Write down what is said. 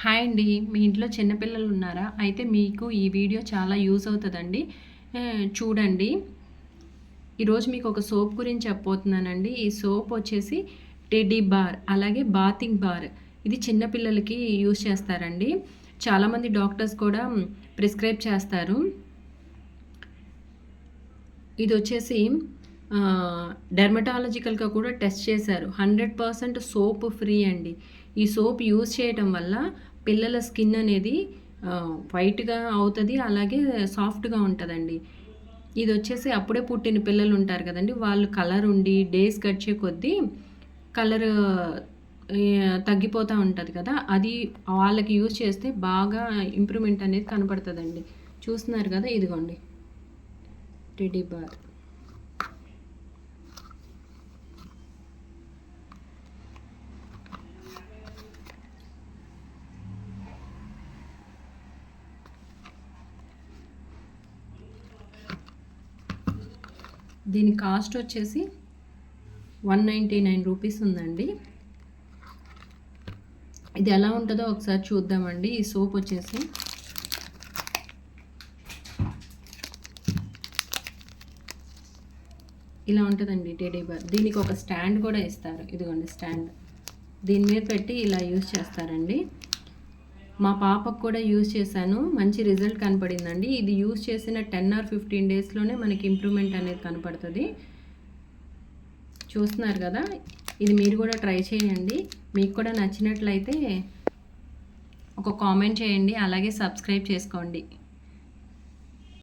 Hi అండి. మీ ఇంట్లో చిన్నపిల్లలు ఉన్నారా? అయితే మీకు ఈ వీడియో చాలా యూజ్ అవుతుందండి. చూడండి. ఈరోజు మీకు ఒక సోప్ గురించి చెప్పబోతున్నానండి. ఈ సోప్ వచ్చేసి టెడ్డీ బార్ అలాగే బాతింగ్ బార్. ఇది చిన్నపిల్లలకి యూజ్ చేస్తారండి. చాలామంది డాక్టర్స్ కూడా ప్రిస్క్రైబ్ చేస్తారు. ఇది వచ్చేసి డెర్మటాలజికల్గా కూడా టెస్ట్ చేశారు. హండ్రెడ్ పర్సెంట్ సోప్ ఫ్రీ అండి. ఈ సోప్ యూజ్ చేయటం వల్ల పిల్లల స్కిన్ అనేది వైట్గా అవుతుంది అలాగే సాఫ్ట్గా ఉంటుందండి. ఇది వచ్చేసి అప్పుడే పుట్టిన పిల్లలు ఉంటారు కదండి. వాళ్ళు కలర్ ఉండి డేస్ గడిచే కొద్దీ కలర్ తగ్గిపోతూ ఉంటుంది కదా. అది వాళ్ళకి యూజ్ చేస్తే బాగా ఇంప్రూవ్మెంట్ అనేది కనపడుతుందండి. చూస్తున్నారు కదా ఇదిగోండి. టెడీ బార్ దీని కాస్ట్ వచ్చేసి వన్ నైంటీ నైన్ రూపీస్ ఉందండి. ఇది ఎలా ఉంటుందో ఒకసారి చూద్దామండి. ఈ సోప్ వచ్చేసి ఇలా ఉంటుందండి టెడీ బార్. దీనికి ఒక స్టాండ్ కూడా ఇస్తారు. ఇదిగోండి స్టాండ్. దీని మీద పెట్టి ఇలా యూజ్ చేస్తారండి. మా పాపకు కూడా యూజ్ చేశాను. మంచి రిజల్ట్ కనపడిందండి. ఇది యూజ్ చేసిన టెన్ ఆర్ ఫిఫ్టీన్ డేస్లోనే మనకి ఇంప్రూవ్మెంట్ అనేది కనపడుతుంది. చూస్తున్నారు కదా? ఇది మీరు కూడా ట్రై చేయండి. మీకు కూడా నచ్చినట్లయితే ఒక కామెంట్ చేయండి. అలాగే సబ్స్క్రైబ్ చేసుకోండి.